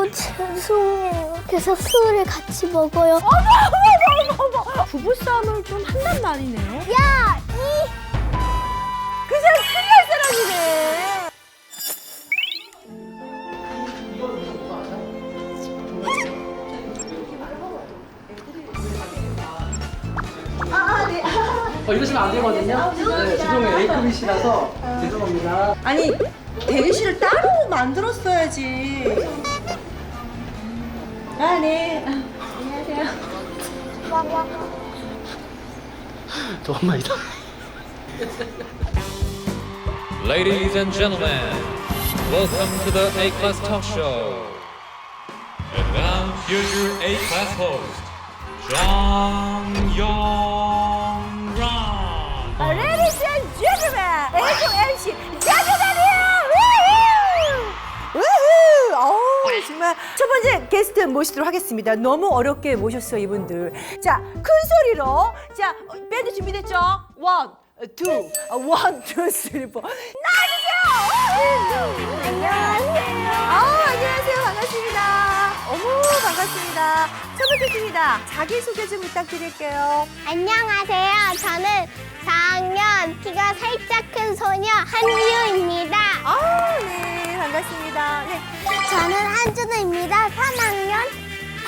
너무 죄송해요. 그래서 술을 같이 먹어요. 부부싸움을 좀 한단 말이네요. 야, 이그 사람 큰일 사람이네. 어, 이러시면 안 되거든요. 네, 지금 A급이시라서 죄송합니다. 아니 대기실을 따로 만들었어야지. 아 네. 저 엄마이다. Ladies and gentlemen, welcome to the A Class Talk Show. And now, here's your A Class host, John 번째 게스트 모시도록 하겠습니다. 너무 어렵게 모셨어요, 이분들. 자, 큰 소리로. 자, 어, 밴드 준비됐죠? 원, 투, 어, 원, 투, 쓰리, 포. 나와주세요! 안녕하세요. 아, 안녕하세요. 반갑습니다. 어머, 반갑습니다. 첫 번째 팀이다. 자기소개 좀 부탁드릴게요. 안녕하세요. 저는 4학년 키가 살짝 큰 소녀 한유입니다. 아, 네, 반갑습니다. 네. 저는 한준우입니다. 3학년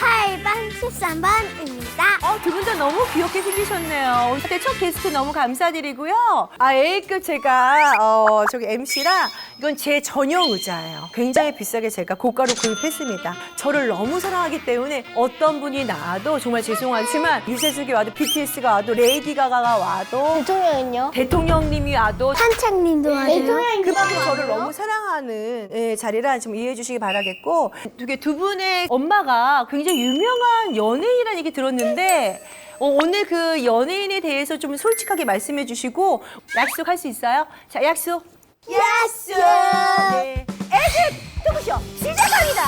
8반 13반입니다. 어, 두 분 다 너무 귀엽게 생기셨네요. 그때 첫 게스트 너무 감사드리고요. 아, A급 제가, 어, 저기 MC라 이건 제 전용 의자예요. 굉장히 비싸게 제가 고가로 구입했습니다. 저를 너무 사랑하기 때문에 어떤 분이 나와도 정말 죄송하지만 유재석이 와도 BTS가 와도 레이디 가가가 와도 대통령은요? 대통령님이 와도 한창님도 와요. 그만큼 저를 너무 사랑하는 예, 자리라 좀 이해해 주시기 바라겠고 두개 두 분의 엄마가 굉장히 유명한 연예인이라는 얘기 들었는데 어, 오늘 그 연예인에 대해서 좀 솔직하게 말씀해 주시고 약속할 수 있어요? 자 약속 약속 네. 에셋 토크쇼 시작합니다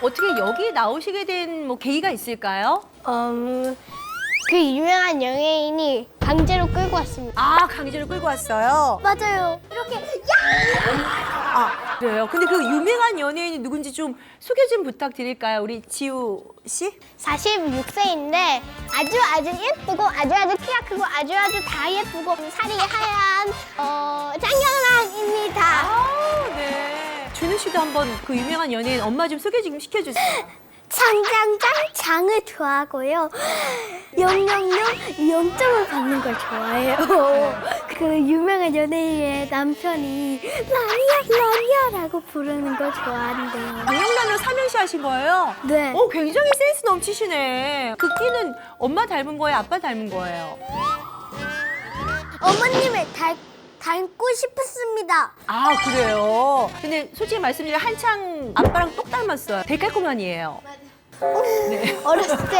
우! 어떻게 여기 나오시게 된 뭐 계기가 있을까요? 음, 그 유명한 연예인이 강제로 끌고 왔습니다. 아 강제로 끌고 왔어요. 맞아요. 이렇게 아, 그래요. 근데 그 유명한 연예인이 누군지 좀 소개 좀 부탁드릴까요? 우리 지우 씨? 46세인데 아주 아주 예쁘고 아주 아주 키가 크고 아주 아주 다 예쁘고 살이 하얀 어, 장영란입니다. 아, 네. 준우 씨도 한번 그 유명한 연예인 엄마 좀 소개 좀 시켜주세요. 장장장 장을 좋아하고요. 영영영 영점을 받는 걸 좋아해요. 그 유명한 연예인의 남편이 라니야 라니야라고 부르는 걸 좋아한대요. 강영란으로 삼행시 하신 거예요? 네. 오, 굉장히 센스 넘치시네. 그 끼는 엄마 닮은 거예요? 아빠 닮은 거예요? 어머님을 닮, 닮고 싶었습니다. 아, 그래요? 근데 솔직히 말씀드리면 한창 아빠랑 똑 닮았어요. 대깔꼬만이에요. 네. 어렸을 때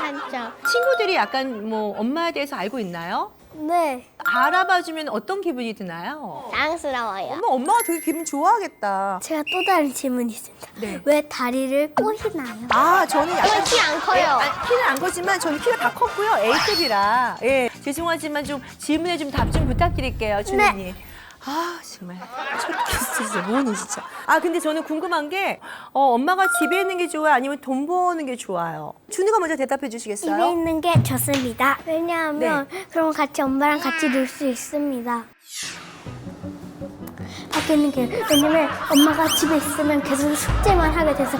한참. 친구들이 약간 뭐 엄마에 대해서 알고 있나요? 네. 알아봐주면 어떤 기분이 드나요? 당스러워요. 어머, 엄마가 되게 기분 좋아하겠다. 제가 또 다른 질문이 있습니다. 네. 왜 다리를 꼬시나요? 아, 저는 약간. 키안 예, 커요. 아, 키는 안 컸지만 저는 키가 다 컸고요. A급이라. 예. 죄송하지만 좀 질문에 좀 답 좀 부탁드릴게요, 준우님. 아, 정말. 첫 키스 진짜 뭐니, 진짜. 아, 근데 저는 궁금한 게, 어, 엄마가 집에 있는 게 좋아요? 아니면 돈 버는 게 좋아요? 준우가 먼저 대답해 주시겠어요? 집에 있는 게 좋습니다. 왜냐하면 그럼 같이 엄마랑 같이 놀 수 있습니다. 밖에 있는 게 왜냐면 엄마가 집에 있으면 계속 숙제만 하게 돼서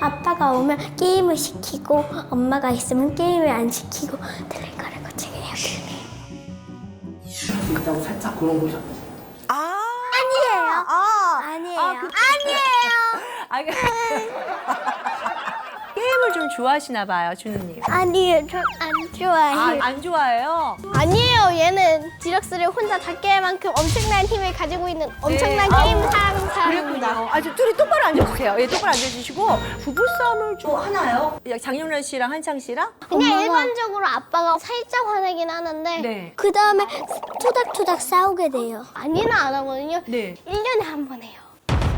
아빠가 오면 게임을 시키고 엄마가 있으면 게임을 안 시키고 들린거를 거치게 해요. 있다고 살짝 그런 거죠. 아. 아니에요. 아. 아니에요. 아, 그- 아니에요. 아, 그- 게임을 좀 좋아하시나 봐요, 준우님. 아니에요. 전안 좋아해요. 아, 안 좋아해요? 아니에요. 얘는 디럭스를 혼자 다 깰 만큼 엄청난 힘을 가지고 있는 엄청난 네. 게임 아, 사람 사람입니다. 그랬군요. 아, 저 둘이 똑바로 앉아주세요. 예, 똑바로 앉아주시고 부부싸움을 좀 하나요? 장영란 씨랑 한창 씨랑? 그냥 일반적으로 아빠가 살짝 화내긴 하는데 네. 그 다음에 투닥투닥 싸우게 돼요. 아니는 안 하거든요. 네. 1년에 한 번 해요.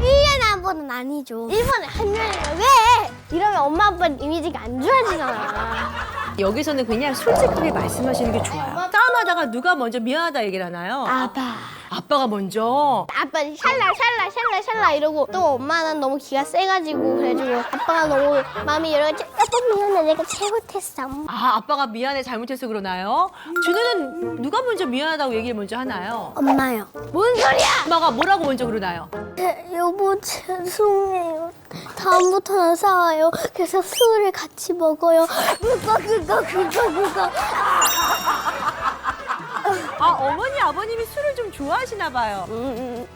1년에 한 번은 아니죠. 1년에 한 년이면 왜? 이러면 엄마 아빠 이미지가 안 좋아지잖아. 여기서는 그냥 솔직하게 말씀하시는 게 좋아요. 싸움하다가 누가 먼저 미안하다 얘기를 하나요? 아빠. 아빠가 먼저. 아빠는 샬라 샬라 샬라 샬라 이러고 또 엄마는 너무 기가 세가지고 그래가지고 아빠가 너무 마음이 여러 가지 아빠 미안해. 내가 잘못했어. 아, 아빠가 미안해 잘못해서 그러나요? 준우는 누가 먼저 미안하다고 얘기를 먼저 하나요? 엄마요. 뭔 소리야! 엄마가 뭐라고 먼저 그러나요? 여보 죄송해요. 다음부터는 싸워요. 그래서 술을 같이 먹어요. 그거 그거 그거 그거 아버님이 술을 좀 좋아하시나 봐요.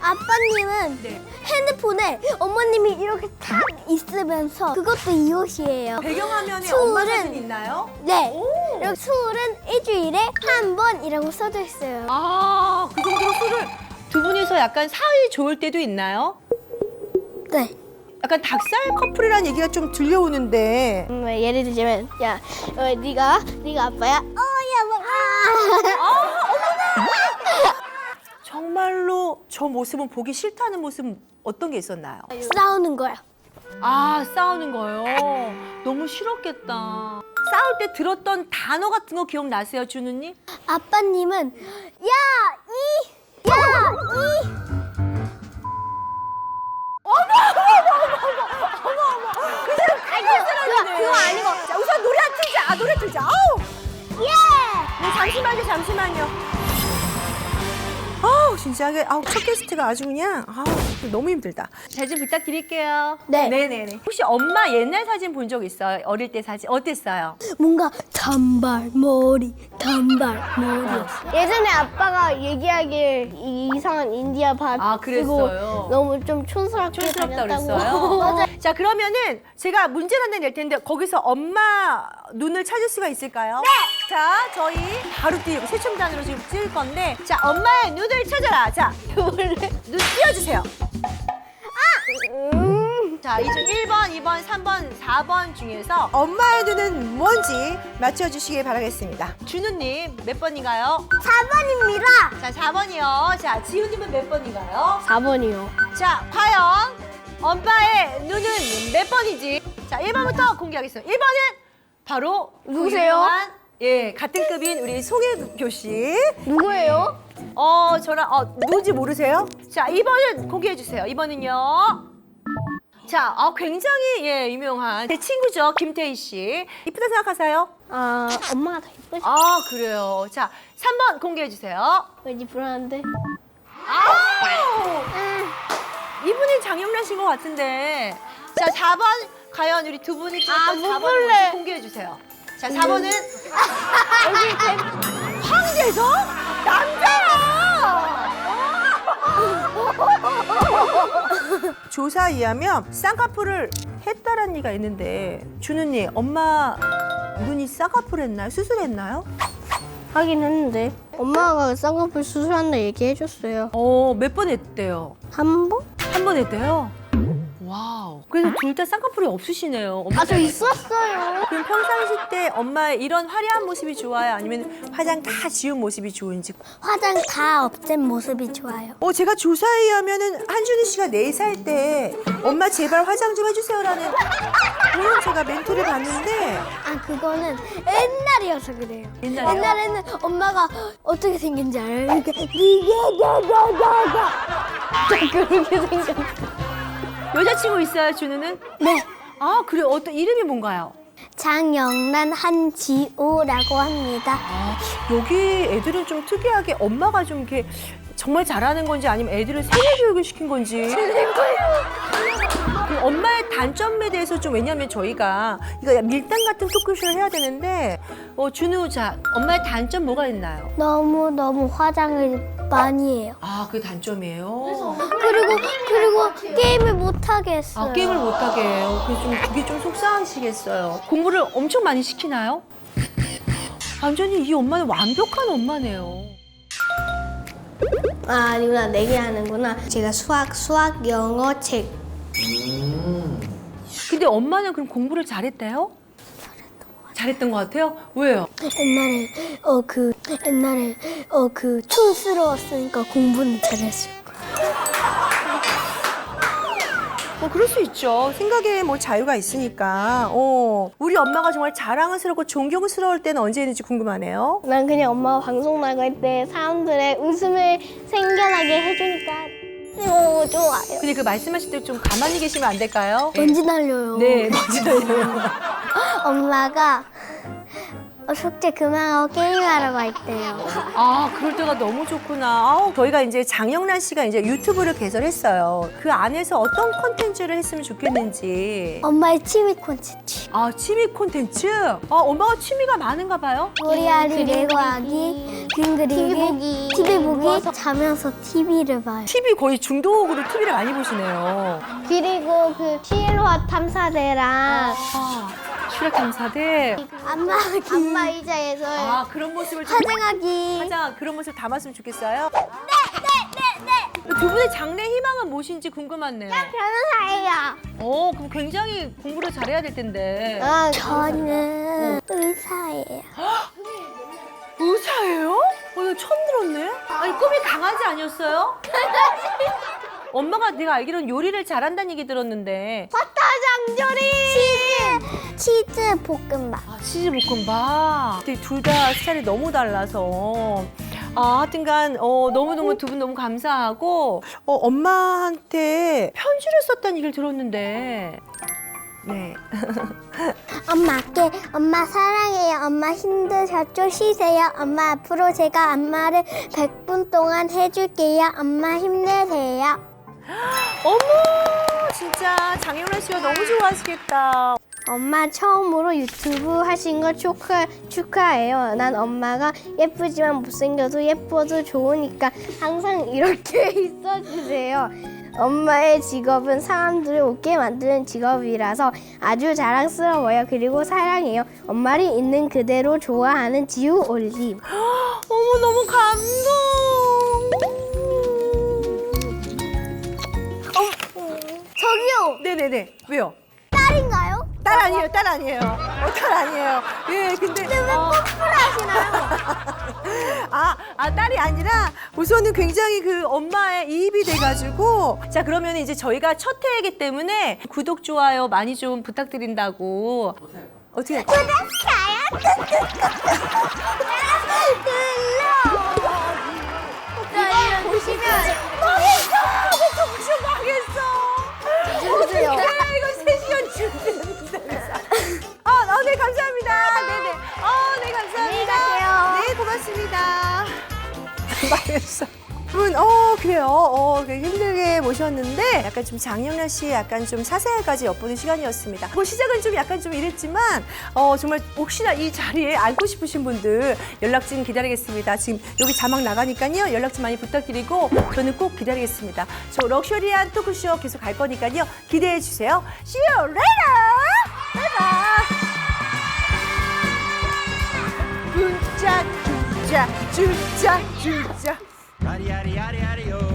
아빠님은 네. 핸드폰에 어머님이 이렇게 탁 있으면서 그것도 이웃이에요 배경화면에 술은- 엄마 사진 있나요? 네 오. 여기 술은 일주일에 한 번이라고 써져 있어요 아, 그 정도로 술을 두 분이서 약간 사이 좋을 때도 있나요? 네 약간 닭살 커플이라는 얘기가 좀 들려오는데 음, 예를 들자면 야 어, 네가 네가 아빠야 어 야 뭐 아. 정말로 저 모습은 보기 싫다는 모습은 어떤 게 있었나요? 싸우는 거야 아 싸우는 거요. 너무 싫었겠다. 싸울 때 들었던 단어 같은 거 기억나세요, 준우님? 아빠님은 야 이 야 이 진짜 이게 아우 첫 게스트가 아주 그냥 아우 너무 힘들다. 잘 좀 부탁드릴게요. 네. 네네네. 혹시 엄마 옛날 사진 본 적 있어요? 어릴 때 사진 어땠어요? 뭔가 단발 머리 단발 머리였어 예전에 아빠가 얘기하길 이- 이상한 인디아 밥 아, 그랬어요? 너무 좀 촌스럽게 촌스럽다 다녔다고. 그랬어요? 맞아 자 그러면은 제가 문제를 하나 낼 텐데 거기서 엄마 눈을 찾을 수가 있을까요? 네. 자 저희 바로 띄우고 최첨단으로 지금 찍을 건데 자 엄마의 눈을 찾아라. 자눈 띄워주세요. 음. 자, 이 중 1번, 2번, 3번, 4번 중에서 엄마의 눈은 뭔지 맞춰주시길 바라겠습니다. 준우님 몇 번인가요? 4번입니다 자, 4번이요. 자, 지우님은 몇 번인가요? 4번이요 자, 과연 엄마의 눈은 몇 번이지? 자, 1번부터 공개하겠습니다. 1번은 바로 그 누구세요? 유명한, 예, 같은 급인 우리 송혜교 씨. 누구예요? 어, 저랑, 어, 누군지 모르세요? 자, 2번은 공개해 주세요. 2번은요. 자, 어, 굉장히, 예, 유명한 제 친구죠. 김태희 씨. 이쁘다 생각하세요? 아 엄마가 더 예쁘지 아, 그래요. 자, 3번 공개해 주세요. 왠지 불안한데 아우! 이분이 장영란 씨인 것 같은데. 자, 4번 과연 우리 두 분이 아, 찍었던 못 4번 볼래. 공개해 주세요. 자, 4번은 여기 대- 황제석 남자야. 조사에 의하면 쌍꺼풀을 했다라는 얘기가 있는데 준우님 엄마 눈이 쌍꺼풀 했나요? 수술했나요? 하긴 했는데 엄마가 쌍꺼풀 수술한다 얘기해줬어요 어, 몇 번 했대요? 한 번? 한 번 했대요? 와우. 그래서 둘 다 쌍꺼풀이 없으시네요. 엄마 아저 있었어요 그럼 평상시 때 엄마의 이런 화려한 모습이 좋아요? 아니면 화장 다 지운 모습이 좋은지? 화장 다 없앤 모습이 좋아요 어, 제가 조사에 의하면은 한준희 씨가 네 살 때 엄마 제발 화장 좀 해주세요라는 그런 제가 멘트를 봤는데 아 그거는 옛날이어서 그래요 옛날에요? 옛날에는 엄마가 어떻게 생긴지 알아요? 이렇게 니가가가가가 그렇게 생겼 여자친구 있어요, 준우는? 네 아, 그래. 어떤 이름이 뭔가요? 장영란 한지우라고 합니다 아, 여기 애들은 좀 특이하게 엄마가 좀 이렇게 정말 잘하는 건지 아니면 애들을 세뇌 교육을 시킨 건지. 그 엄마의 단점에 대해서 좀 왜냐면 저희가 이거 밀당 같은 토크쇼를 해야 되는데 어, 준우 자 엄마의 단점 뭐가 있나요? 너무 너무 화장을 많이 해요 아, 그게 단점이에요. 그리고 그리고 게임을 못 하게 했어요 아, 게임을 못하게 해요. 그래서 좀 그게 좀 속상하시겠어요. 공부를 엄청 많이 시키나요? 완전히 이 엄마는 완벽한 엄마네요. 아 아니구나 네개 하는구나 제가 수학 수학 영어 책 근데 엄마는 그럼 공부를 잘했대요? 잘했던 것 같아요? 왜요? 옛날에 어 그 옛날에 어 그 촌스러웠으니까 공부는 잘했어요. 뭐 그럴 수 있죠. 생각에 뭐 자유가 있으니까. 어. 우리 엄마가 정말 자랑스럽고 존경스러울 때는 언제인지 궁금하네요. 난 그냥 엄마가 방송 나갈 때 사람들의 웃음을 생겨나게 해주니까 너무 좋아요. 근데 그 말씀하실 때 좀 가만히 계시면 안 될까요? 먼지 날려요. 네, 맞아요. 엄마가 숙제 그만하고 게임하러 갈 때요. 아, 그럴 때가 너무 좋구나. 아우, 저희가 이제 장영란 씨가 이제 유튜브를 개설했어요. 그 안에서 어떤 콘텐츠를 했으면 좋겠는지. 엄마의 취미 콘텐츠. 아, 취미 콘텐츠? 아, 엄마가 취미가 많은가 봐요? 요리하기, 레고하기, 그림 그리기, TV 보기, 자면서 TV를 봐요. TV 거의 중독으로 TV를 많이 보시네요. 그리고 그 실화 탐사대랑 아, 슈렉 감사대. 안마기, 안마 의자에서 아, 그런 모습을 좀 화장하기. 가장 그런 모습 담았으면 좋겠어요? 네, 네, 네, 네. 두 분의 장래 희망은 무엇인지 궁금하네요. 변호사예요. 어, 그럼 굉장히 공부를 잘해야 될 텐데. 아, 저는 의사예요. 의사예요? 어, 나 처음 들었네. 아니, 꿈이 강아지 아니었어요? 엄마가 내가 알기로는 요리를 잘한다는 얘기 들었는데. 파 타장조림. 치즈, 치즈 볶음밥. 아, 치즈 볶음밥. 둘 다 스타일이 너무 달라서. 아, 하여튼간, 어, 너무너무 두 분 너무 감사하고, 어, 엄마한테 편지를 썼다는 얘기를 들었는데. 네. 엄마께 엄마 사랑해요. 엄마 힘드셨죠? 쉬세요. 엄마 앞으로 제가 안마를 100분 동안 해줄게요. 엄마 힘내세요. 어머, 진짜 장영란 씨가 너무 좋아하시겠다. 엄마 처음으로 유튜브 하신 거 축하, 축하해요. 난 엄마가 예쁘지만 못생겨도 예뻐도 좋으니까 항상 이렇게 있어주세요. 엄마의 직업은 사람들을 웃게 만드는 직업이라서 아주 자랑스러워요. 그리고 사랑해요. 엄마를 있는 그대로 좋아하는 지우 올림. 어머, 너무 감동. 저기요! 네네네. 왜요? 딸인가요? 딸 아니에요, 딸 아니에요. 어, 딸 아니에요. 예, 근데. 왜 어, 하시나요? 아, 아, 딸이 아니라 우선은 굉장히 그 엄마의 이입이 돼가지고. 자, 그러면 이제 저희가 첫 회이기 때문에 구독, 좋아요 많이 좀 부탁드린다고. 어떻게 할까요? 이거 보시면 망했어! 정 그래요. 어, 힘들게 모셨는데, 약간 좀 장영란 씨 약간 좀 사생활까지 엿보는 시간이었습니다. 뭐 시작은 좀 약간 좀 이랬지만, 어, 정말 혹시나 이 자리에 앉고 싶으신 분들 연락증 기다리겠습니다. 지금 여기 자막 나가니까요. 연락증 많이 부탁드리고, 저는 꼭 기다리겠습니다. 저 럭셔리한 토크쇼 계속 갈 거니까요. 기대해 주세요. See you later! 바이바이! 굿자, 굿자, 쭈자, 쭈자. Yada, yada, yada, yo.